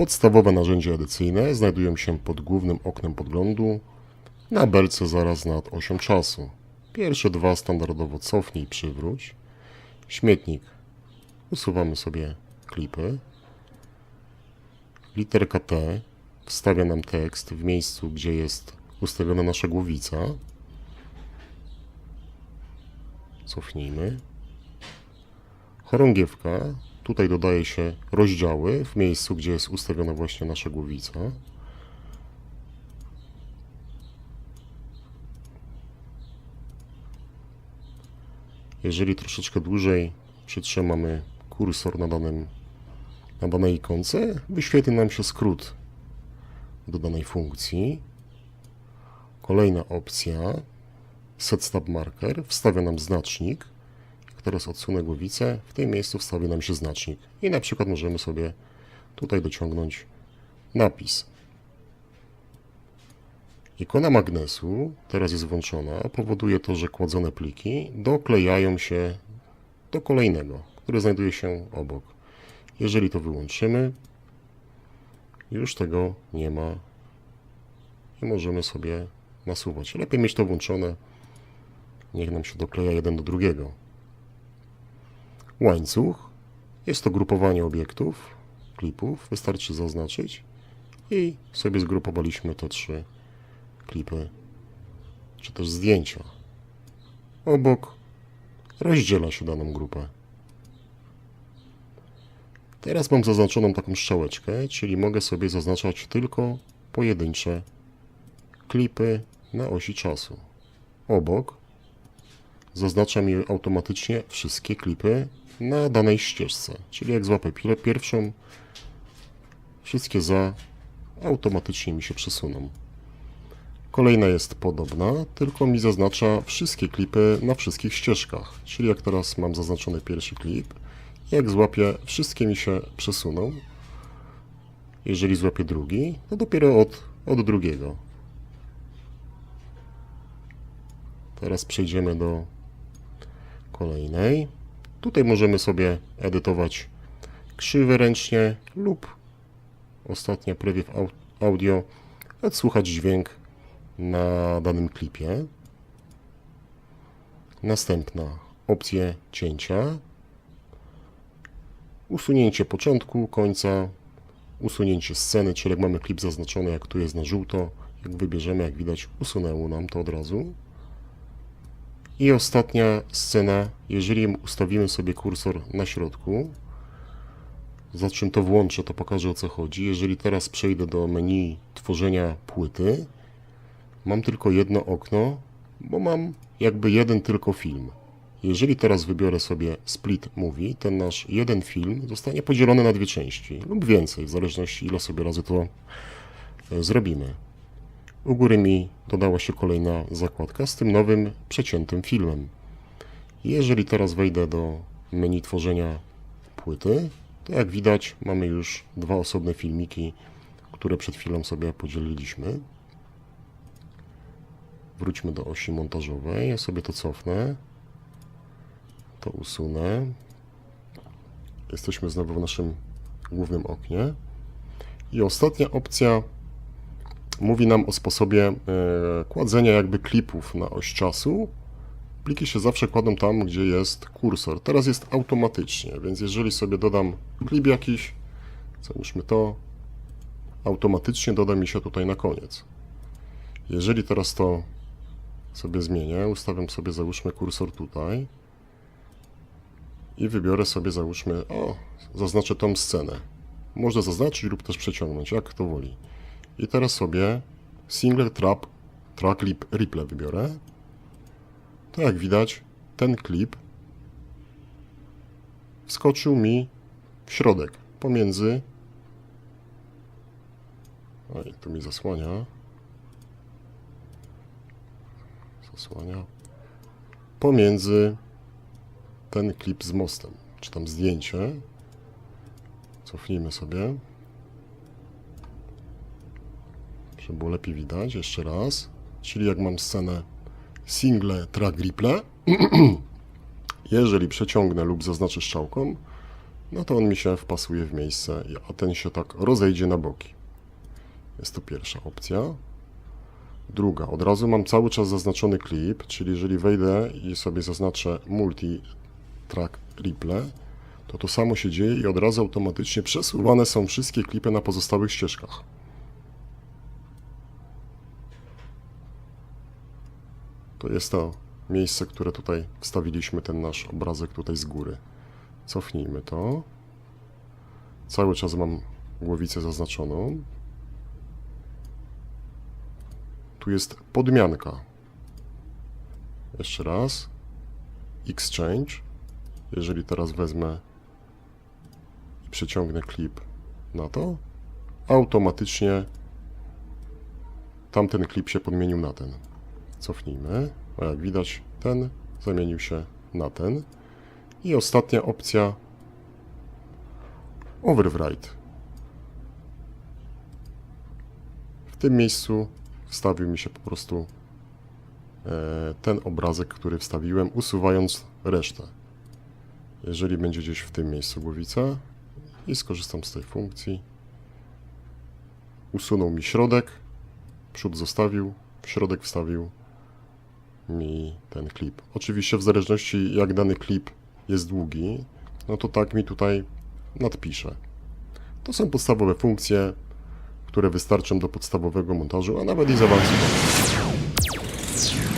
Podstawowe narzędzia edycyjne znajdują się pod głównym oknem podglądu na belce zaraz nad osią czasu. Pierwsze dwa standardowo cofnij i przywróć. Śmietnik. Usuwamy sobie klipy. Literka T wstawia nam tekst w miejscu, gdzie jest ustawiona nasza głowica. Cofnijmy. Chorągiewka. Tutaj dodaje się rozdziały w miejscu, gdzie jest ustawiona właśnie nasza głowica. Jeżeli troszeczkę dłużej przytrzymamy kursor na, danym, na danej ikonce, wyświetli nam się skrót do danej funkcji. Kolejna opcja, Set Stop Marker, wstawia nam znacznik. Teraz odsunę głowicę, w tym miejscu wstawi nam się znacznik. I na przykład możemy sobie tutaj dociągnąć napis. Ikona magnesu, teraz jest włączona, powoduje to, że kładzone pliki doklejają się do kolejnego, który znajduje się obok. Jeżeli to wyłączymy, już tego nie ma i możemy sobie nasuwać. Lepiej mieć to włączone, niech nam się dokleja jeden do drugiego. Łańcuch jest to grupowanie obiektów, klipów, wystarczy zaznaczyć i sobie zgrupowaliśmy te trzy klipy, czy też zdjęcia. Obok rozdziela się daną grupę. Teraz mam zaznaczoną taką strzałeczkę, czyli mogę sobie zaznaczać tylko pojedyncze klipy na osi czasu. Obok zaznacza mi automatycznie wszystkie klipy na danej ścieżce. Czyli jak złapę pierwszą, wszystkie za automatycznie mi się przesuną. Kolejna jest podobna, tylko mi zaznacza wszystkie klipy na wszystkich ścieżkach. Czyli jak teraz mam zaznaczony pierwszy klip, jak złapię, wszystkie mi się przesuną. Jeżeli złapię drugi, to dopiero od, od drugiego. Teraz przejdziemy do kolejnej. Tutaj możemy sobie edytować krzywy ręcznie lub ostatnia preview au- audio, odsłuchać dźwięk na danym klipie. Następna opcja cięcia. Usunięcie początku, końca, usunięcie sceny, czyli jak mamy klip zaznaczony, jak tu jest na żółto, jak wybierzemy, jak widać, usunęło nam to od razu. I ostatnia scena, jeżeli ustawimy sobie kursor na środku, za czym to włączę, to pokażę o co chodzi. Jeżeli teraz przejdę do menu tworzenia płyty, mam tylko jedno okno, bo mam jakby jeden tylko film. Jeżeli teraz wybiorę sobie Split Movie, ten nasz jeden film zostanie podzielony na dwie części lub więcej, w zależności ile sobie razy to e, zrobimy. U góry mi dodała się kolejna zakładka z tym nowym przeciętym filmem. Jeżeli teraz wejdę do menu tworzenia płyty, to jak widać mamy już dwa osobne filmiki, które przed chwilą sobie podzieliliśmy. Wróćmy do osi montażowej. Ja sobie to cofnę. To usunę. Jesteśmy znowu w naszym głównym oknie. I ostatnia opcja mówi nam o sposobie e, kładzenia jakby klipów na oś czasu. Pliki się zawsze kładą tam, gdzie jest kursor. Teraz jest automatycznie, więc jeżeli sobie dodam klip jakiś, załóżmy to, automatycznie doda mi się tutaj na koniec. Jeżeli teraz to sobie zmienię, ustawiam sobie załóżmy kursor tutaj i wybiorę sobie załóżmy, o, zaznaczę tą scenę. Można zaznaczyć lub też przeciągnąć, jak kto woli. I teraz sobie single trap track lip replay wybiorę. To jak widać, ten klip wskoczył mi w środek pomiędzy. Oj, to mi zasłania. Zasłania. Pomiędzy ten klip z mostem, czy tam zdjęcie. Cofnijmy sobie. Żeby było lepiej widać, jeszcze raz. Czyli jak mam scenę single track replay, jeżeli przeciągnę lub zaznaczę strzałką, no to on mi się wpasuje w miejsce, a ten się tak rozejdzie na boki. Jest to pierwsza opcja. Druga, od razu mam cały czas zaznaczony klip, czyli jeżeli wejdę i sobie zaznaczę multi-track replay, to to samo się dzieje i od razu automatycznie przesuwane są wszystkie klipy na pozostałych ścieżkach. To jest to miejsce, które tutaj wstawiliśmy, ten nasz obrazek tutaj z góry. Cofnijmy to. Cały czas mam głowicę zaznaczoną. Tu jest podmianka. Jeszcze raz. Exchange. Jeżeli teraz wezmę i przeciągnę klip na to, automatycznie tamten klip się podmienił na ten. Cofnijmy. A jak widać, ten zamienił się na ten. I ostatnia opcja Overwrite. W tym miejscu wstawił mi się po prostu e, ten obrazek, który wstawiłem, usuwając resztę. Jeżeli będzie gdzieś w tym miejscu głowica i skorzystam z tej funkcji, usunął mi środek, przód zostawił, środek wstawił mi ten klip. Oczywiście w zależności jak dany klip jest długi, no to tak mi tutaj nadpisze. To są podstawowe funkcje, które wystarczą do podstawowego montażu, a nawet i zaawansowanego.